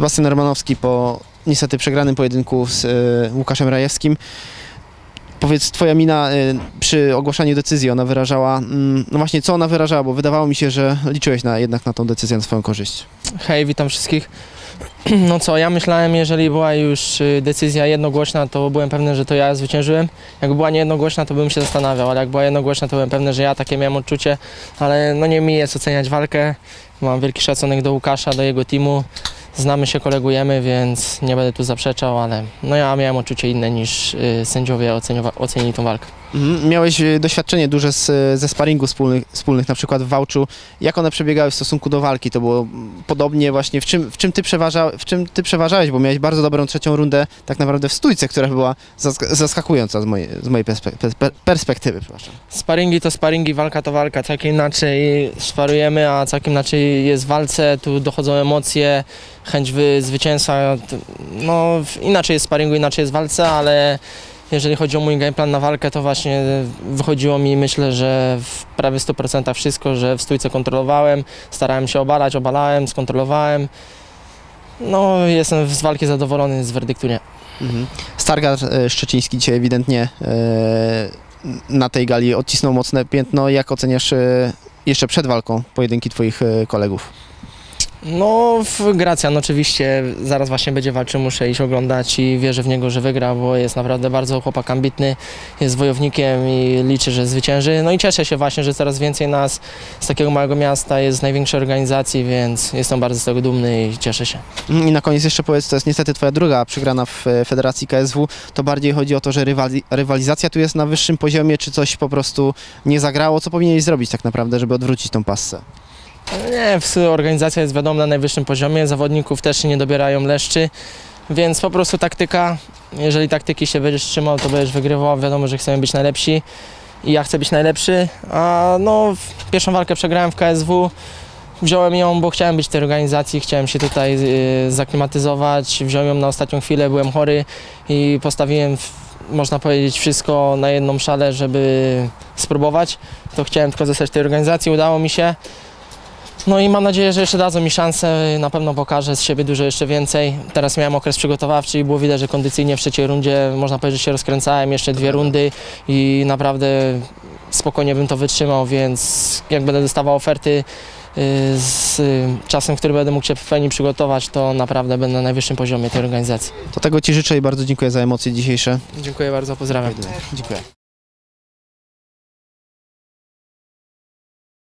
Sebastian Romanowski po niestety przegranym pojedynku z y, Łukaszem Rajewskim. Powiedz, twoja mina y, przy ogłaszaniu decyzji, ona wyrażała, mm, no właśnie co ona wyrażała, bo wydawało mi się, że liczyłeś na, jednak na tą decyzję na swoją korzyść. Hej, witam wszystkich. No co, ja myślałem, jeżeli była już y, decyzja jednogłośna, to byłem pewny, że to ja zwyciężyłem. Jak była niejednogłośna, to bym się zastanawiał, ale jak była jednogłośna, to byłem pewny, że ja takie miałem odczucie. Ale no nie mi jest oceniać walkę. Mam wielki szacunek do Łukasza, do jego teamu. Znamy się, kolegujemy, więc nie będę tu zaprzeczał, ale no ja miałem odczucie inne niż y, sędziowie ocenili tą walkę. Mhm. Miałeś y, doświadczenie duże z, ze sparingu wspólnych, wspólnych, na przykład w Wałczu. Jak one przebiegały w stosunku do walki? To było podobnie właśnie, w czym, w czym, ty, przeważa, w czym ty przeważałeś, bo miałeś bardzo dobrą trzecią rundę tak naprawdę w stójce, która była zask- zaskakująca z mojej, z mojej perspe- per- perspektywy. Przepraszam. Sparingi to sparingi, walka to walka. Całkiem inaczej sparujemy, a całkiem inaczej jest w walce. Tu dochodzą emocje, chęć wy, zwycięstwa. No, inaczej jest sparingu, inaczej jest w walce, ale jeżeli chodzi o mój gameplan na walkę, to właśnie wychodziło mi, myślę, że w prawie 100% wszystko, że w stójce kontrolowałem, starałem się obalać, obalałem, skontrolowałem. No, jestem z walki zadowolony, z werdyktu nie. Mhm. E, Szczeciński dzisiaj ewidentnie e, na tej gali odcisnął mocne piętno. Jak oceniasz e, jeszcze przed walką pojedynki twoich e, kolegów? No, Gracjan oczywiście zaraz właśnie będzie walczył, muszę iść oglądać i wierzę w niego, że wygra, bo jest naprawdę bardzo chłopak ambitny, jest wojownikiem i liczę, że zwycięży. No i cieszę się właśnie, że coraz więcej nas z takiego małego miasta jest z największej organizacji, więc jestem bardzo z tego dumny i cieszę się. Mhm. I na koniec jeszcze powiedz, to jest niestety twoja druga przegrana w e, Federacji KSW. To bardziej chodzi o to, że rywali- rywalizacja tu jest na wyższym poziomie, czy coś po prostu nie zagrało? Co powinieneś zrobić tak naprawdę, żeby odwrócić tą passę? Nie, organizacja jest wiadomo na najwyższym poziomie, zawodników też nie dobierają leszczy, więc po prostu taktyka, jeżeli taktyki się będziesz trzymał, to będziesz wygrywał, wiadomo, że chcemy być najlepsi i ja chcę być najlepszy, a no pierwszą walkę przegrałem w KSW, wziąłem ją, bo chciałem być w tej organizacji, chciałem się tutaj y, zaklimatyzować, wziąłem ją na ostatnią chwilę, byłem chory i postawiłem, można powiedzieć, wszystko na jedną szalę, żeby spróbować, to chciałem tylko zostać w tej organizacji, udało mi się. No i mam nadzieję, że jeszcze dadzą mi szansę, na pewno pokażę z siebie dużo jeszcze więcej. Teraz miałem okres przygotowawczy i było widać, że kondycyjnie w trzeciej rundzie, można powiedzieć, że się rozkręcałem, jeszcze dwie rundy i naprawdę spokojnie bym to wytrzymał, więc jak będę dostawał oferty y, z czasem, który będę mógł się w pełni przygotować, to naprawdę będę na najwyższym poziomie tej organizacji. To tego Ci życzę i bardzo dziękuję za emocje dzisiejsze. Dziękuję bardzo, pozdrawiam. Dziękuję.